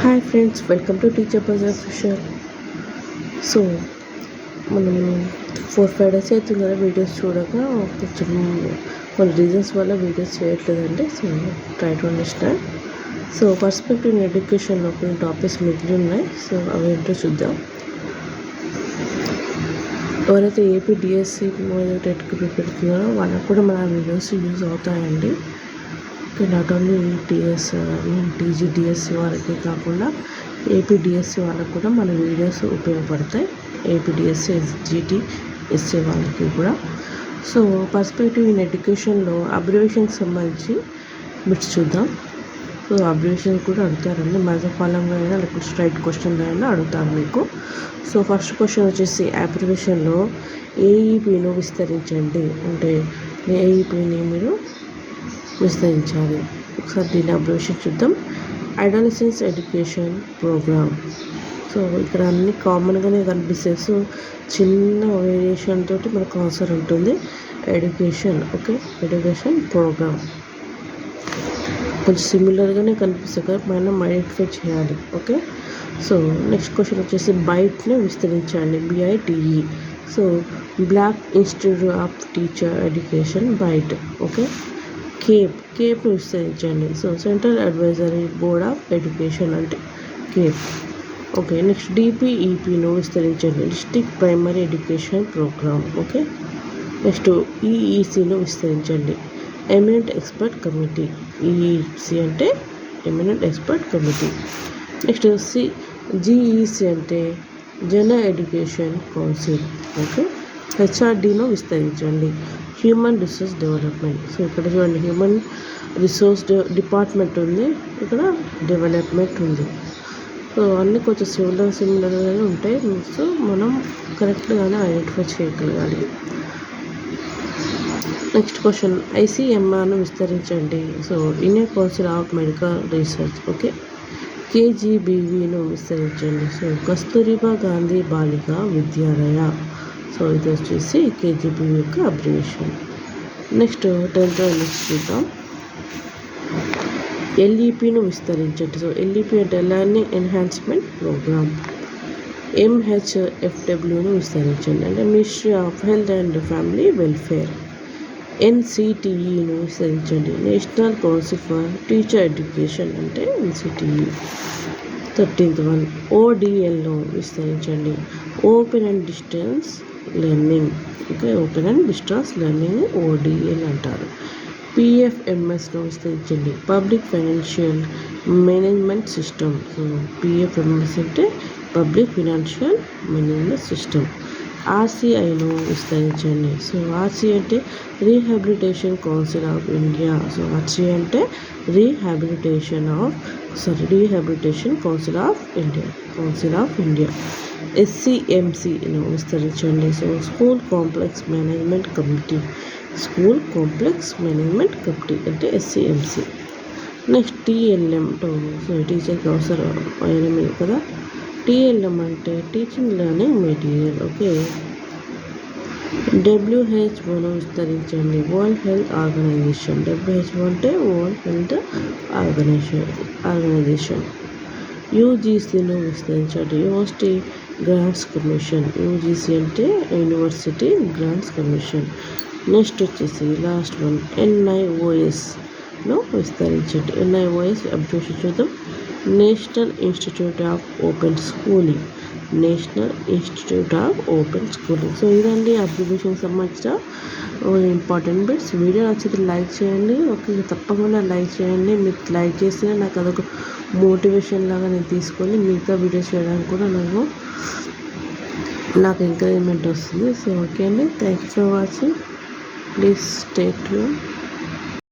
Hi friends welcome to teacher bazaar fisher so మనం four five days అవుతుంది కదా videos చూడక కొంచెం కొన్ని రీజన్స్ వల్ల వీడియోస్ చేయట్లేదండి so try to understand so perspective in ఎడ్యుకేషన్లో కొన్ని టాపిక్స్ మిగిలి ఉన్నాయి సో అవి ఏంటో చూద్దాం. ఎవరైతే ఏపీ డిఎస్సి టెట్కి ప్రిపేర్ అవుతున్నారో వాళ్ళకు కూడా మన వీడియోస్ యూజ్ అవుతాయండి. Not only TS TG DSC వాళ్ళకి కాకుండా ఏపీ డిఎస్సి వాళ్ళకి కూడా మన వీడియోస్ ఉపయోగపడతాయి. ఏపీ డిఎస్సి ఎస్జిటి ఎస్సీ వాళ్ళకి కూడా. సో పర్స్పెక్టివ్ ఇన్ ఎడ్యుకేషన్లో అబ్రివేషన్కి సంబంధించి బిట్స్ చూద్దాం. సో అబ్రివేషన్ కూడా అడుగుతారండి. మ్యాథ్ ఫాలంగా అయినా లేకపోతే స్ట్రైట్ క్వశ్చన్లో అయినా అడుగుతారు మీకు. సో ఫస్ట్ క్వశ్చన్ వచ్చేసి అబ్రివేషన్లో ఏఈపీను విస్తరించండి. అంటే ఏఈపీని మీరు విస్తరించాలి ఒకసారి దీని అబ్రివేషన్ చూద్దాం. అడాలసెన్స్ ఎడ్యుకేషన్ ప్రోగ్రామ్ సో ఇక్కడ అన్ని కామన్గానే కనిపిస్తాయి. సో చిన్న వేరియేషన్ తోటి మనకు ఆన్సర్ ఉంటుంది. ఎడ్యుకేషన్ ఓకే ఎడ్యుకేషన్ ప్రోగ్రామ్ కొంచెం సిమిలర్గానే కనిపిస్తుంది కదా? మనం ఐడెంటిఫై చేయాలి ఓకే సో నెక్స్ట్ క్వశ్చన్ వచ్చేసి బైట్ని విస్తరించండి. BITE so block institute of teacher education BITE okay CABE కేప్ను విస్తరించండి so central advisory board of education అంటే కేప్. ఓకే నెక్స్ట్ డిపిఈపిను విస్తరించండి district primary education programme okay next ఈఈసిను విస్తరించండి ఎమినెంట్ ఎక్స్పర్ట్ కమిటీ ఈఈసి అంటే eminent expert committee next C GEC అంటే general education council okay హెచ్ఆర్డీను విస్తరించండి human resource development so ఇక్కడ చూడండి హ్యూమన్ రిసోర్స్ డిపార్ట్మెంట్ ఉంది. ఇక్కడ డెవలప్మెంట్ ఉంది. సో అన్నీ కొంచెం సిమిలర్ సిమిలర్గానే ఉంటాయి. సో మనం కరెక్ట్గానే ఐడెంటిఫై చేయగలగాలి. నెక్స్ట్ క్వశ్చన్ ఐసీఎంఆర్ను విస్తరించండి. So Indian council of medical research okay కేజీబీవీను విస్తరించండి. సో కస్తూరిబా గాంధీ బాలిక విద్యాలయ. సో ఇది వచ్చేసి కేజీబీ యొక్క అబ్రివేషన్ నెక్స్ట్ టెన్త్ నెక్స్ట్ చూద్దాం. ఎల్ఈపిను విస్తరించండి. సో ఎల్ఈపి అంటే లెర్నింగ్ ఎన్హాన్స్మెంట్ ప్రోగ్రామ్ ఎంహెచ్ఎఫ్డబ్ల్యూను విస్తరించండి. అంటే ministry of health and family welfare ఎన్సిటిఈను విస్తరించండి. National council for teacher education అంటే ఎన్సిటిఈ థర్టీన్త్ వన్ ఓడిఎల్ను విస్తరించండి. Open and distance learning okay open and distance learning ODL అంటారు. పిఎఫ్ఎంఎస్ను విస్తరించండి. Public financial management system so PFMS అంటే పబ్లిక్ ఫినాన్షియల్ మేనేజ్మెంట్ సిస్టమ్ ఆర్సీఐను విస్తరించండి సో ఆర్సీ అంటే rehabilitation council of India so RCI అంటే rehabilitation of sorry rehabilitation council of India council of India ఎస్సీఎంసీను విస్తరించండి so school complex management committee school complex management committee అంటే SCMC next TLM so టీచర్కి అవసరం అయిన కదా? TLM అంటే teaching learning material okay డబ్ల్యూహెచ్ఓను విస్తరించండి వరల్డ్ హెల్త్ ఆర్గనైజేషన్ డబ్ల్యూహెచ్ఓ అంటే వరల్డ్ హెల్త్ ఆర్గనైజేషన్ ఆర్గనైజేషన్ యూజీసీను విస్తరించండి యూనివర్సిటీ గ్రాంట్స్ కమిషన్ యూజీసీ అంటే యూనివర్సిటీ గ్రాంట్స్ కమిషన్ నెక్స్ట్ వచ్చేసి లాస్ట్ వన్ ఎన్ఐఓఎస్ను విస్తరించండి ఎన్ఐఓఎస్ అబ్జర్వేషన్ చూద్దాం national institute of open schooling national institute of open schooling so ఇదండి observation సంబంధించిన ఇంపార్టెంట్ బిట్స్ వీడియో నచ్చితే లైక్ చేయండి. ఓకే తప్పకుండా లైక్ చేయండి. మీరు లైక్ చేస్తే నాకు అదొక మోటివేషన్ లాగా నేను తీసుకొని మిగతా వీడియోస్ చేయడానికి కూడా నాకు నాకు ఎంకరేజ్మెంట్ వస్తుంది. సో ఓకే అండి. Thank you for watching please stay tune